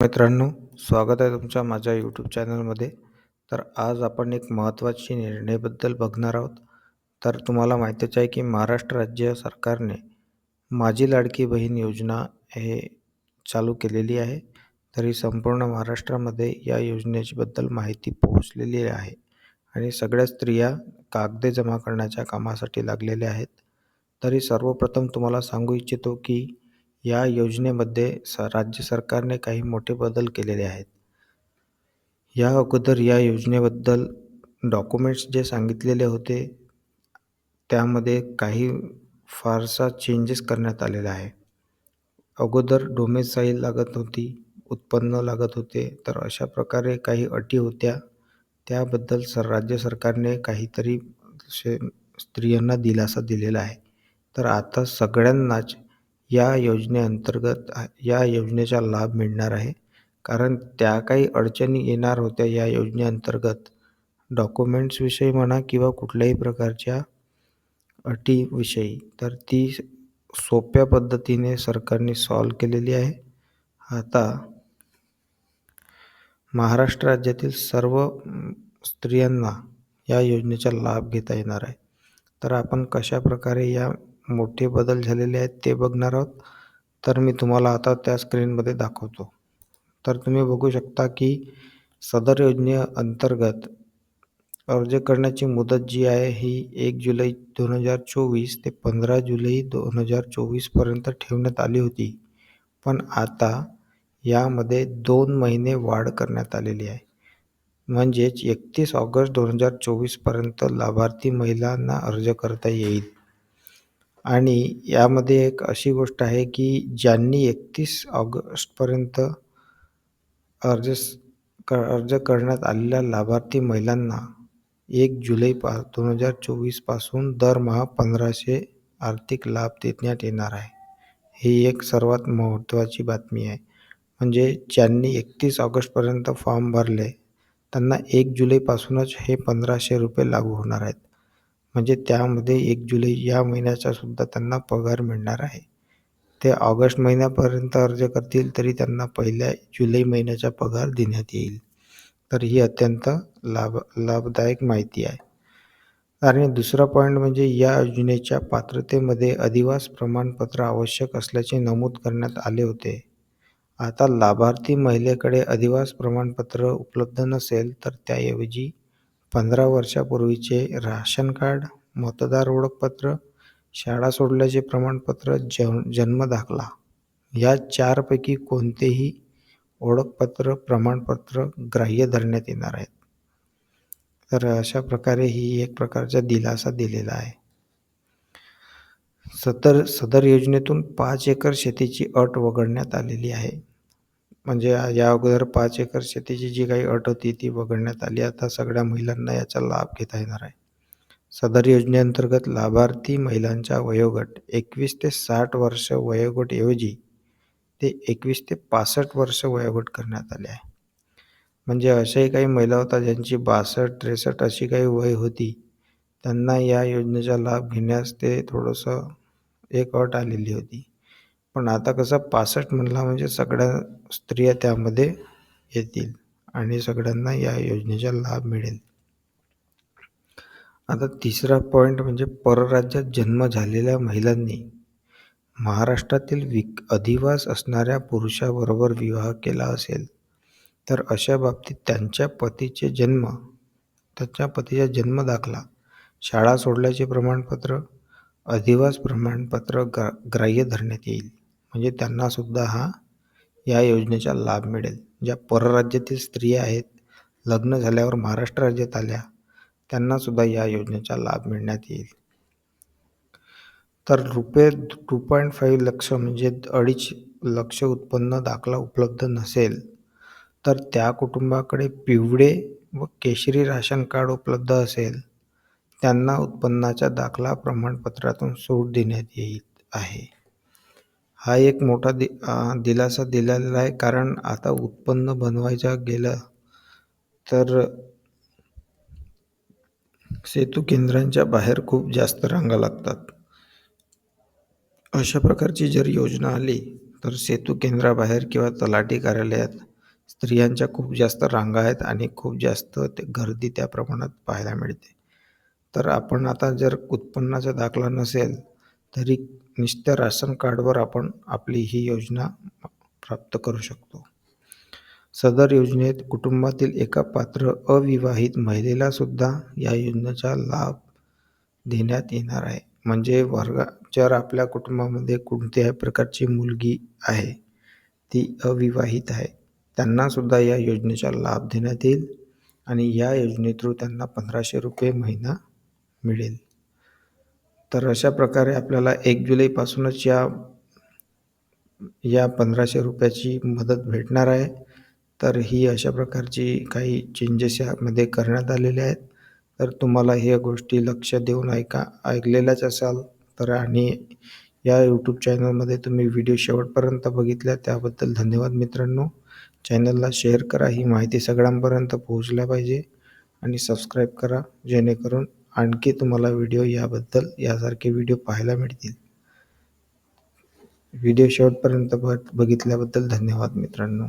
मित्रांनो स्वागत आहे तुमच्या माझ्या यूट्यूब चॅनलमध्ये तर आज आपण एक महत्त्वाची निर्णयाबद्दल बघणार आहोत. तर तुम्हाला माहीतच आहे की महाराष्ट्र राज्य सरकारने माझी लाडकी बहीण योजना हे चालू केलेली आहे. तरी संपूर्ण महाराष्ट्रामध्ये या योजनेबद्दल माहिती पोहोचलेली आहे आणि सगळ्या स्त्रिया कागदे जमा करण्याच्या कामासाठी लागलेल्या आहेत. तरी सर्वप्रथम तुम्हाला सांगू इच्छितो की या योजनेमध्ये स राज्य सरकारने काही मोठे बदल केलेले आहेत. या अगोदर या योजनेबद्दल डॉक्युमेंट्स जे सांगितलेले होते त्यामध्ये काही फारसा चेंजेस करण्यात आलेला आहे. अगोदर डोमेसाईल लागत होती उत्पन्न लागत होते तर अशा प्रकारे काही अटी होत्या. त्याबद्दल सर राज्य सरकारने काहीतरी शे स्त्रियांना दिलासा दिलेला आहे. तर आता सगळ्यांनाच या योजनेअंतर्गत या योजनेचा लाभ मिळणार आहे. कारण त्या काही अडचणी येणार होत्या या योजनेअंतर्गत. डॉक्युमेंट्सविषयी म्हणा किंवा कुठल्याही प्रकारच्या अटीविषयी तर ती सोप्या पद्धतीने सरकारने सॉल्व केलेली आहे. आता महाराष्ट्र राज्यातील सर्व स्त्रियांना या योजनेचा लाभ घेता येणार आहे. तर आपण कशाप्रकारे या मोठे बदल झालेले आहेत ते बघणार आहोत. तर मी तुम्हाला आता त्या स्क्रीनमध्ये दाखवतो. तर तुम्ही बघू शकता की सदर योजनेअंतर्गत अर्ज करण्याची मुदत जी आहे ही एक जुलै दोन हजार चोवीस ते पंधरा जुलै दोन हजार चोवीसपर्यंत ठेवण्यात आली होती. पण आता यामध्ये दोन महिने वाढ करण्यात आलेली आहे. म्हणजेच एकतीस ऑगस्ट दोन हजार चोवीसपर्यंत लाभार्थी महिलांना अर्ज करता येईल. आणि यामध्ये एक अशी गोष्ट आहे की ज्यांनी एकतीस ऑगस्टपर्यंत अर्ज क अर्ज करण्यात आलेल्या लाभार्थी महिलांना एक जुलै पा दोन हजार चोवीसपासून दरमहा पंधराशे आर्थिक लाभ देण्यात येणार आहे. ही एक सर्वात महत्त्वाची बातमी आहे. म्हणजे ज्यांनी एकतीस ऑगस्टपर्यंत फॉर्म भरले त्यांना एक जुलैपासूनच हे पंधराशे रुपये लागू होणार आहेत. म्हणजे त्यामध्ये एक जुलै या महिन्याचा सुद्धा त्यांना पगार मिळणार आहे. ते ऑगस्ट महिन्यापर्यंत अर्ज करतील तरी त्यांना पहिल्या जुलै महिन्याचा पगार देण्यात येईल. तर ही अत्यंत लाभ लाभदायक माहिती आहे. आणि दुसरा पॉईंट म्हणजे या योजनेच्या पात्रतेमध्ये अधिवास प्रमाणपत्र आवश्यक असल्याचे नमूद करण्यात आले होते. आता लाभार्थी महिलेकडे अधिवास प्रमाणपत्र उपलब्ध नसेल तर त्याऐवजी पंधरा वर्षापूर्वीचे राशन कार्ड मतदार ओळखपत्र शाळा सोडल्याचे प्रमाणपत्र जन जन्मदाखला या चारपैकी कोणतेही ओळखपत्र प्रमाणपत्र ग्राह्य धरण्यात येणार आहेत. तर अशा प्रकारे ही एक प्रकारचा दिलासा दिलेला आहे. सदर सदर योजनेतून पाच एकर शेतीची अट वगळण्यात आलेली आहे. म्हणजे या अगोदर पाच एकर शेतीची जी काही अट होती ती वगळण्यात आली. आता सगळ्या महिलांना याचा लाभ घेता येणार आहे. सदर योजनेअंतर्गत लाभार्थी महिलांचा वयोगट एकवीस ते साठ वर्ष वयोगटऐवजी ते एकवीस ते पासष्ट वर्ष वयोगट करण्यात आले आहे. म्हणजे अशाही काही महिला होता ज्यांची बासष्ट त्रेसष्ट अशी काही वय होती. त्यांना या योजनेचा लाभ घेण्यास ते थोडंसं एक अट आलेली होती. पण आता कसं पासष्ट म्हणला म्हणजे सगळ्या स्त्रिया त्यामध्ये येतील आणि सगळ्यांना या योजनेचा लाभ मिळेल. आता तिसरा पॉईंट म्हणजे परराज्यात जन्म झालेल्या महिलांनी महाराष्ट्रातील विक अधिवास असणाऱ्या पुरुषाबरोबर विवाह केला असेल तर अशा बाबतीत त्यांच्या पतीचे जन्म त्यांच्या पतीचा जन्म दाखला. शाळा सोडल्याचे प्रमाणपत्र अधिवास प्रमाणपत्र ग्रा ग्राह्य धरण्यात येईल. म्हणजे त्यांनासुद्धा हा या योजनेचा लाभ मिळेल. ज्या परराज्यातील स्त्रिया आहेत लग्न झाल्यावर महाराष्ट्र राज्यात आल्या त्यांनासुद्धा या योजनेचा लाभ मिळण्यात येईल. तर रुपये टू पॉईंट फाईव्ह लक्ष म्हणजे अडीच लक्ष उत्पन्न दाखला उपलब्ध नसेल तर त्या कुटुंबाकडे पिवळे व केशरी राशन कार्ड उपलब्ध असेल त्यांना उत्पन्नाच्या दाखला प्रमाणपत्रातून सूट देण्यात येत आहे. हा एक मोठा दि दिलासा दिलेला आहे. कारण आता उत्पन्न बनवायचा गेलं तर सेतू केंद्रांच्या बाहेर खूप जास्त रांगा लागतात. अशा प्रकारची जर योजना आली तर सेतू केंद्राबाहेर किंवा तलाठी कार्यालयात स्त्रियांच्या खूप जास्त रांगा आहेत आणि खूप जास्त ते गर्दी त्या प्रमाणात पाहायला मिळते. तर आपण आता जर उत्पन्नाचा दाखला नसेल तरी नुसत्या राशन कार्डवर आपण आपली ही योजना प्राप्त करू शकतो. सदर योजनेत कुटुंबातील एका पात्र अविवाहित महिलेला सुद्धा या योजनेचा लाभ देण्यात येणार आहे. म्हणजे वर्गा जर आपल्या कुटुंबामध्ये कोणत्याही प्रकारची मुलगी आहे ती अविवाहित आहे त्यांनासुद्धा या योजनेचा लाभ देण्यात येईल आणि या योजने थ्रू त्यांना पंधराशे रुपये महिना मिळेल. तर अशा प्रकारे आपल्याला एक जुलैपासूनच या या पंधराशे रुपयाची मदत भेटणार आहे. तर ही अशा प्रकारची काही चेंजेस यामध्ये करण्यात आलेले आहेत. तर तुम्हाला ह्या गोष्टी लक्ष देऊन ऐका ऐकलेल्याच असाल तर आणि या यूट्यूब चॅनलमध्ये तुम्ही व्हिडिओ शेवटपर्यंत बघितल्या त्याबद्दल धन्यवाद मित्रांनो. चॅनलला शेअर करा ही माहिती सगळ्यांपर्यंत पोहोचल्या पाहिजे आणि सबस्क्राईब करा जेणेकरून आणखी तुम्हाला व्हिडिओ याबद्दल यासारखे व्हिडिओ पाहायला मिळतील. व्हिडिओ शेवटपर्यंत बघ बघितल्याबद्दल धन्यवाद मित्रांनो.